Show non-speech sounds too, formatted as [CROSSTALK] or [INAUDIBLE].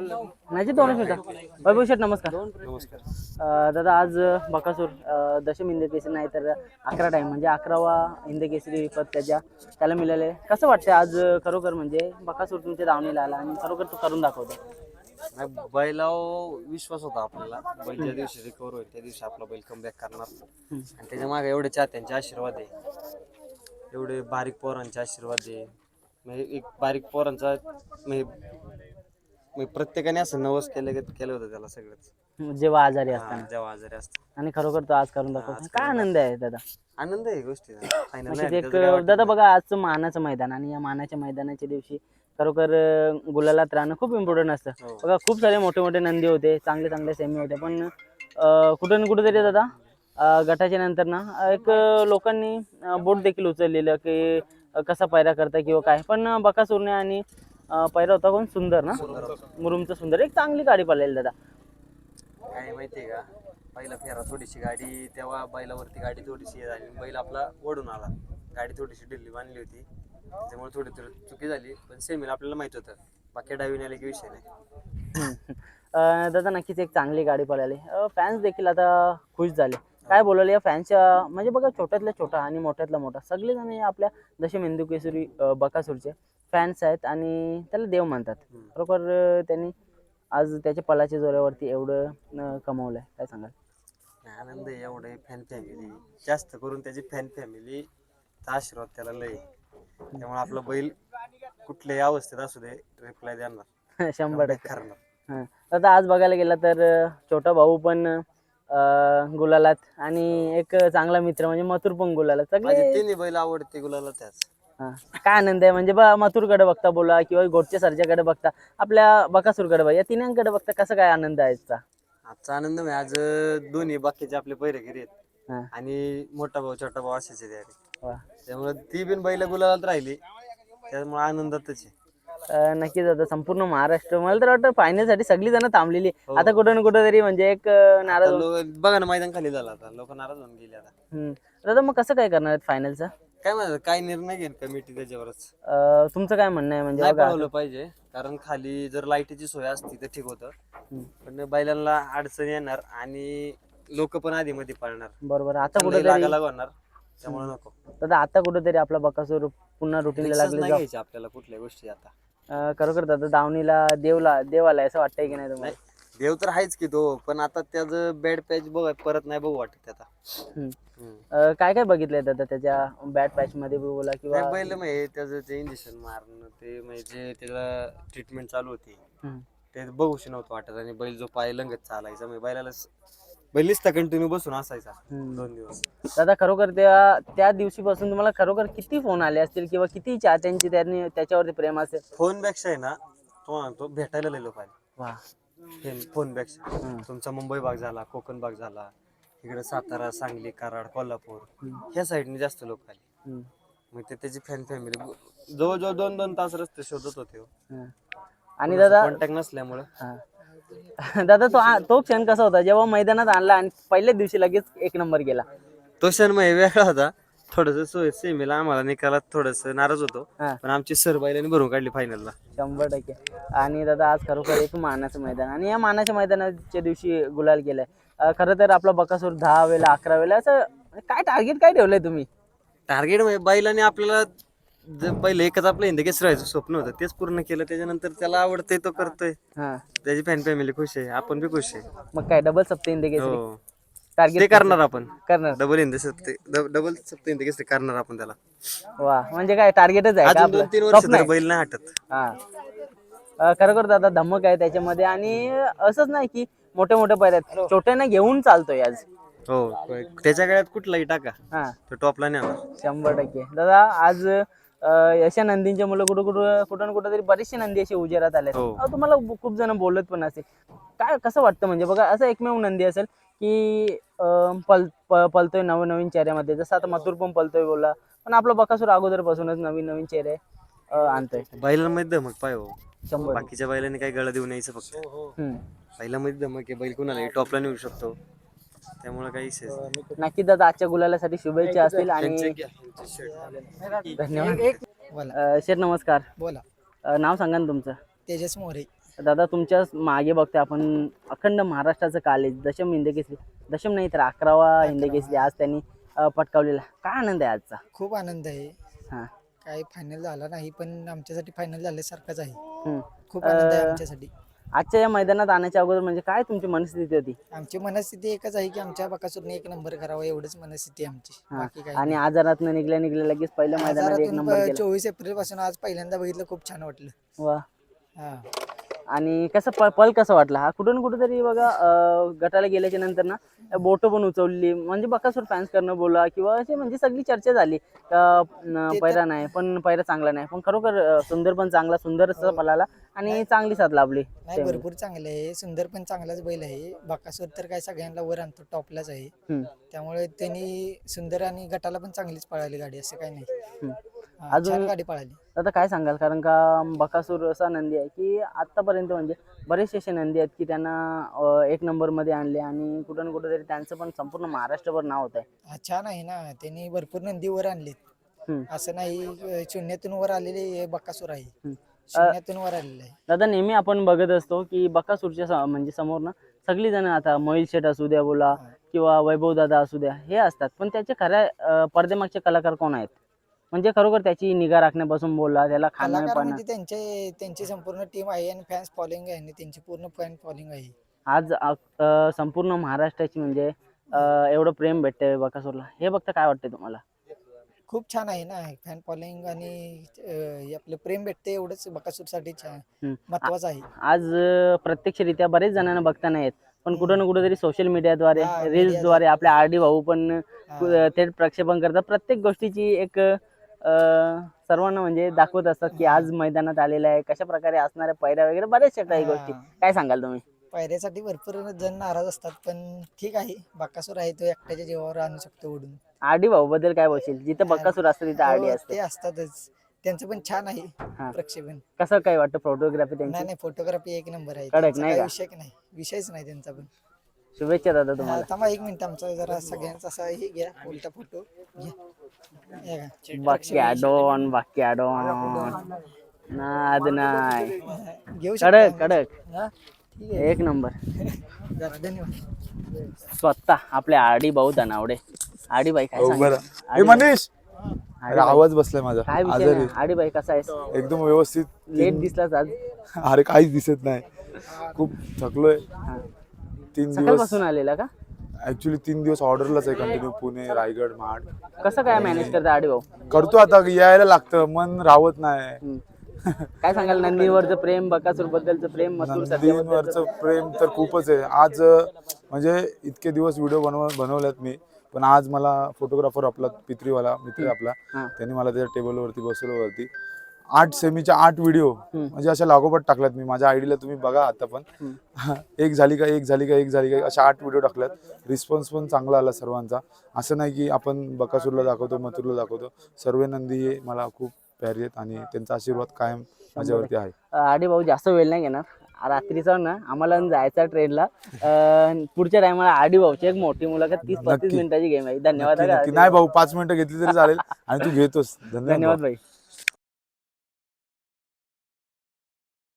नाही दोनच मिनिटं. वैभव शेठ नमस्कार. नमस्कार. अं, दादा आज बकासूर अं, दशम हिंद केसरी नाही तर अकरा टाइम म्हणजे अकरावा हिंद केसरी पद त्याच्या त्याला मिळाले. कसं वाटतं आज खरोखर म्हणजे बकासूर तुमच्या दावणीला आला आणि खरोखर तो करून दाखवतो? नाही बैलावर विश्वास होता आपल्याला. बैल ज्या दिवशी रिकवर होईल त्या दिवशी आपला बैल कमबॅक करणार. आणि त्याच्यामागे एवढे चाहत्यांचे आशीर्वाद आहे. एवढे बारीक पोरांचे आशीर्वाद आहे. म्हणजे एक बारीक पोरांचा म्हणजे म्हणजे प्रत्येकाने असं नवस केलं केलं होतं त्याला सगळंच. जेव्हा आजारी हा, असताना. जेव्हा आजारी असतं आणि खरोखर तो आज करून दाखवतो. काय आनंद आहे दादा? आनंद आहे [LAUGHS] एक दादा बघा आजचं मानाचं मैदान आणि या मानाच्या मैदानाच्या दिवशी खरोखर अं, गुलालात राहणं खूप इम्पॉर्टंट असतं. हो. बघा खूप सारे मोठे मोठे नंदी होते चांगले चांगले सेमी होते पण अं, कुठं ना कुठेतरी दादा अं, गटाच्या नंतर ना अं, एक अं, लोकांनी बोट देखील उचललेलं की अं, कसा पायरा करता किंवा काय. पण अं, बकासूरने आणि पायरा होता कोण? सुंदर ना? मुरुमचं सुंदर. एक चांगली गाडी पडलेली दादा. काय माहितीये का? पहिला फेरा थोडीशी गाडी तेव्हा बैलावरती गाडी थोडीशी हे झाली. बैल आपला ओढून आला. गाडी थोडीशी ढिल्ली बांधली होती. त्यामुळे थोडी थोडी चुकी झाली. पण सेमीला आपल्याला माहीत होतं. बाकी डावीने आले की विषय नाही. [LAUGHS] दादा नक्कीच एक चांगली गाडी पळाली. फॅन्स देखील आता खुश झाले. काय बोलायला या फॅन्सच्या म्हणजे बघा छोट्यातल्या छोटा आणि मोठ्यातला मोठा. सगळेजण हे आपल्या जसे मेंदू केसरी बकासूरचे फॅन्स आहेत आणि त्याला देव हम्म. बरोबर त्यांनी आज त्याच्या पलाच्या जोऱ्यावरती एवढं कमवलंय. काय सांगाल? आनंद आहे एवढे फॅन फॅमिली जास्त करून त्याची फॅन फॅमिली आशीर्वाद त्याला लय आहे. त्यामुळे आपला बैल कुठल्याही अवस्थेत असू दे रिप्लाय देणार. [LAUGHS] शंभर टक्के. आता आज बघायला गेला तर छोटा भाऊ पण गुलालात आणि एक चांगला मित्र म्हणजे मथुर पण गुलालात. माझे सगळे तिन्ही बैल आवडते गुलाला त्याच हा. काय आनंद आहे? म्हणजे बा मथुरकडे बघता बोला किंवा गोडचे सरच्याकडे बघता. आपल्या बकासूरकडे बघा. या तिन्यांकडे बघता कसं काय आनंद आहे आजचा? आजचा आनंद म्हणजे आज दोन्ही बाकीचे आपले पैरेगिरी आहेत. हा. आणि मोठा भाऊ छोटा भाऊ असेच आहे. वा. त्यामुळे ती बिन बैल गुलालात राहिली. त्यामुळे आनंदातच आहे. नक्कीच आता संपूर्ण महाराष्ट्र. मला तर वाटतं फायनलसाठी सगळी जण थांबलेली हो. आता कुठं ना कुठं तरी म्हणजे एक अं, नाराज बघा ना मैदान खाली झालं आता. लोक नाराज होऊन गेले आता. हम्म. दादा मग कसं काय करणार फायनलचं काय म्हणतात काय निर्णय घेईल कमिटी त्याच्यावरच? तुमचं काय म्हणणं आहे म्हणजे नाही बघा पळवलं पाहिजे. कारण खाली जर लाईटीची सोय असती तर ठीक होतं. हम्म. पण बैलांना अडचण येणार आणि लोक पण आधी मध्ये पळणार. बरोबर. आता लागायला होणार त्यामुळे नको. दादा आता कुठेतरी आपला बकासूर पुन्हा रुटीनला Risks लागले नाही जाऊ. घ्यायचे आपल्याला कुठल्या गोष्टी आता. अं, खरोखर दादा दावणीला देवला देवाला असं वाटतंय की नाही तुम्हाला देव तर आहेच की तो पण आता त्याचं बॅड पॅच बघ परत नाही बघू वाटत आता हम्म. हम्म. अं, काय काय बघितलंय दादा त्याच्या बॅट पॅच मध्ये बी बोला किंवा नाही बैल म्हणजे त्याचं ते इंजेक्शन मारणं ते म्हणजे त्याला ट्रीटमेंट चालू होती हम्म. ते बघूशी नव्हतं वाटत आणि बैल जो पाय लंगत चालायचा म्हणजे बैलाला स- बैल नुसता कंटिन्यू बसून असायचा. दोन दिवस दादा खरोखर त्या त्या दिवशीपासून तुम्हाला खरोखर किती फोन आले असतील किंवा किती चाहत्यांची त्यांनी त्याच्यावरती प्रेम असेल फोनपेक्षा आहे ना तो म्हणतो भेटायला लय लोक आले वा फोनपेक्षा. तुमचा मुंबई भाग झाला कोकण भाग झाला इकडे सातारा सांगली कराड कोल्हापूर. ह्या साईडने जास्त लोक आले. मग ते त्याची फॅन फॅमिली जवळजवळ दोन दोन तास रस्ते शोधत होते हं. आणि दादा कॉन्टॅक्ट नसल्यामुळे. [LAUGHS] दादा तो तो क्षण कसा होता? जेव्हा मैदानात आणला आणि पहिल्याच दिवशी लगेच एक नंबर गेला. तो क्षण मग वेगळा होता. थोडस सोय सेमीला आम्हाला निकालात थोडस नाराज होतो. हा. पण आमची सर बैलांनी भरून काढली फायनलला शंभर टक्के. आणि दादा आज खरोखर एक मानाचं मैदान. आणि या मानाच्या मैदानाच्या दिवशी गुलाल केलाय. अं, खरं तर आपला बकासूर दहा वेळेला अकरा वेळेला असं काय टार्गेट काय ठेवलंय तुम्ही? टार्गेट म्हणजे बैलाने आपल्याला जे पहिले एकच आपलं हिंद केस राहायचं स्वप्न होतं तेच पूर्ण केलं. त्याच्यानंतर त्याला आवडतंय तो करतोय. हा. त्याची फॅन फॅमिली खुश आहे आपण बी खुश आहे. मग काय डबल सप्ते केसरी हो. ते टार्गेट करणार आपण. करणार. डबल हिंद सप्ते डबल सप्ते हिंद केस करणार आपण त्याला. वा म्हणजे काय टार्गेटच आहे का अजून दोन? तीन वर्ष स्वप्न तर आहे? बैल नाही हटत. हा. अं, खरोखर दादा धमक आहे त्याच्यामध्ये. आणि असंच नाही की मोठे मोठे पैर छोट्याने घेऊन चालतोय आज. हो त्याच्या गळ्यात कुठलाही टाका. हा. तो टॉपला नाही शंभर टक्के. दादा आज अं, अशा नंदींच्या मुलं कुठं कुठं कुठं ना कुठं तरी बरेचसे नंदी असे उजेरात आले हो. तुम्हाला खूप जण बोलत पण असेल. काय कसं वाटतं म्हणजे बघा असं एकमेव नंदी असेल की अं, पल प- पलतोय नवीन नवीन चेहऱ्यामध्ये. जसं आता मथुर पण पलतोय बोला पण आपला बकासूर अगोदरपासूनच नवीन नवीन चेहरे अं, आणतोय. बैलांमध्ये धमक पाय हो. शंभर. बाकीच्या बैलांनी काही गळा देऊन यायचं फक्त. हम्म. बैलामध्ये धमक आहे. बैल कुणाला टॉपला नेऊ शकतो. त्यामुळे काही नाही. नक्की दादा आजच्या गुलालासाठी शुभेच्छा असतील आणि. धन्यवाद. अं, शेठ नमस्कार. बोला. अं, नाव सांगा ना तुमचं. तेजस मोरे. दादा तुमच्या मागे बघते आपण अखंड महाराष्ट्राचं कॉलेज दशम हिंद केसरी. दशम नाही तर अकरावा हिंद केसरी आज त्यांनी अं, पटकावलेला. काय आनंद आहे आजचा? खूप आनंद आहे. हां. काय फायनल झाला नाही पण आमच्यासाठी फायनल झाल्यासारखंच आहे. हम्म. खूप आनंद आहे अं, आमच्यासाठी. आजच्या या मैदानात आणायच्या अगोदर म्हणजे काय तुमची मनस्थिती होती? आमची मनस्थिती एकच आहे की आमच्या बकासूरने एक नंबर करावा एवढंच मनस्थिती आहे आमची. हा. बाकी आणि आजारात निघल्या निघल्या लगेच पहिल्या मैदानात एक नंबर केला. चोवीस एप्रिलपासून आज पहिल्यांदा बघितलं खूप छान वाटलं. वा. हा. आणि कसं प- पल कसं वाटला? हा कुठून कुठेतरी बघा गटाला गेल्याच्यानंतर ना बोट पण उचलली. म्हणजे बकासूर फॅन्स करणं बोला किंवा अशी म्हणजे सगळी चर्चा झाली. का पैरा नाही पण पैरा चांगला नाही. पण खरोखर सुंदर पण चांगला सुंदर पळाला आणि चांगली साथ लाभली. नाही भरपूर चांगलं आहे. सुंदर पण चांगलाच बैल आहे. बकासूर तर काय सगळ्यांना वर आणतो टॉपलाच आहे. त्यामुळे त्यांनी सुंदर आणि गटाला पण चांगलीच पळाली गाडी असं काही नाही. अजून- गाडी पळाली. आता काय सांगाल? कारण का बकासूर असा नंदी आहे की आतापर्यंत म्हणजे बरेचसे असे नंदी आहेत की त्यांना एक नंबरमध्ये आणले आणि कुठं ना कुठं तरी त्यांचं पण संपूर्ण महाराष्ट्रभर नाव होत आहे छान आहे ना. त्यांनी भरपूर नंदी वर आणलीत. असं नाही शून्यातून वर आलेले हे बकासूर आहे. शून्यातून वर आलेलं आहे. दादा नेहमी आपण बघत असतो की बकासूरच्या म्हणजे समोर ना सगळी जण आता मोहिल शेठ असू द्या बोला किंवा वैभव दादा असू द्या हे असतात. पण त्याचे खऱ्या अं, पडद्यामागचे कलाकार कोण आहेत? म्हणजे खरोखर त्याची निगा राखण्यापासून बोला त्याला खाणं कलाकार पाणं म्हणजे त्यांचे त्यांची संपूर्ण टीम आहे आणि फॅन्स फॉलोइंग आहे आणि त्यांची पूर्ण फॅन फॉलोइंग आहे. आज अं, संपूर्ण महाराष्ट्राची म्हणजे अं, एवढं प्रेम भेटतंय बकासूरला. हे बघता काय वाटतंय तुम्हाला? खूप छान आहे ना फॅन फॉलोइंग आणि अं, हे आपलं प्रेम भेटते एवढंच बकासूरसाठी छान हम्म. महत्वाचं आहे. आज अं, प्रत्यक्षरित्या बरेच जणांना बघता नाही येत. पण कुठं ना कुठेतरी सोशल मीडियाद्वारे हा, रील्सद्वारे आपल्या आर डी भाऊ पण हा. थेट प्रक्षेपण करतात. प्रत्येक गोष्टीची एक सर्वांना म्हणजे दाखवत असतात की आज मैदानात आलेलं आहे. कशा प्रकारे असणाऱ्या पैऱ्या वगैरे बऱ्याचशा काही गोष्टी. काय सांगाल तुम्ही? पायऱ्यासाठी भरपूर जण नाराज असतात पण ठीक आहे. बकासूर आहे तो एकट्याच्या जीवावर आणू शकतो ओढून. आर डी भाऊ बद्दल काय बोलशील? जिथं बक्कासूर असतं तिथं आर डी हो, असते. ते असतातच. त्यांचं पण छान आहे. प्रक्षेपण. कसं काय वाटतं फोटोग्राफी नाही त्यांची? नाही फोटोग्राफी एक नंबर आहे. कडक त्यांचा नाही काही का? विषय नाही. विषयच नाही त्यांचा पण. शुभेच्छा दादा तुम्हाला. थांबा एक मिनिट आमचा जरा सगळ्यांचा असा हे घ्या उलटा फोटो घ्या. हे का? बाक्या डॉन बाक्या डॉन नाद नाही. घेऊ कडक शकता कडक. हा, ठीक आहे. एक नंबर. [LAUGHS] जरा धन्यवाद. स्वतः आपले आडी भाऊ धनावडे आडी बाई काय हो? बरं. हे आडी बाई, मनीष अरे आवाज बसलाय माझा. काय विषय आजारी. नाही. आडी बाई कसा आहेस? एकदम व्यवस्थित. लेट दिसलास आज. अरे काहीच दिसत नाही. खूप थकलोय. हा. तीन दिवस सकाळपासून आलेला का? ऍक्च्युली तीन दिवस ऑर्डरलाच आहे कंटिन्यू पुणे रायगड महाड कसं काय मॅनेज करता आडी भाऊ? करतो आता यायला लागतं मन राहत नाही. हम्म. काय सांगाल नंदीवरचं प्रेम बकासूर बद्दलचं प्रेम मसूर सध्याबद्दलचं नंदींवरचं प्रेम तर खूपच आहे. आज अं, म्हणजे इतके दिवस व्हिडिओ बनव बनवल्यात मी पण आज मला फोटोग्राफर आपला पित्रीवाला मित्र आपला हा. त्यांनी मला त्याच्या टेबलवरती बसवलं वरती. आठ सेमीच्या आठ व्हिडिओ. म्हणजे अशा लागोपाठ टाकल्यात मी. माझ्या आयडीला तुम्ही बघा आता पण. [LAUGHS] एक झाली का एक झाली का एक झाली का अशा आठ व्हिडिओ टाकल्यात. रिस्पॉन्स पण चांगला आला सर्वांचा. असं नाही की आपण बकासूरला दाखवतो मथुरला दाखवतो. सर्व नंदी मला खूप प्यारी आहेत आणि त्यांचा आशीर्वाद कायम माझ्यावरती आहे. आडी भाऊ जास्त वेळ नाही घेणार. रात्रीचा ना आम्हाला जायचा ट्रेनला पुढच्या टायमाला आडी भाऊची एक मोठी मुलाखत तीस पस्तीस. मिनिटाची गेम आहे. धन्यवाद. नाही भाऊ पाच मिनिटं घेतली तरी चालेल आणि तू घेतोस. धन्यवाद. भाई.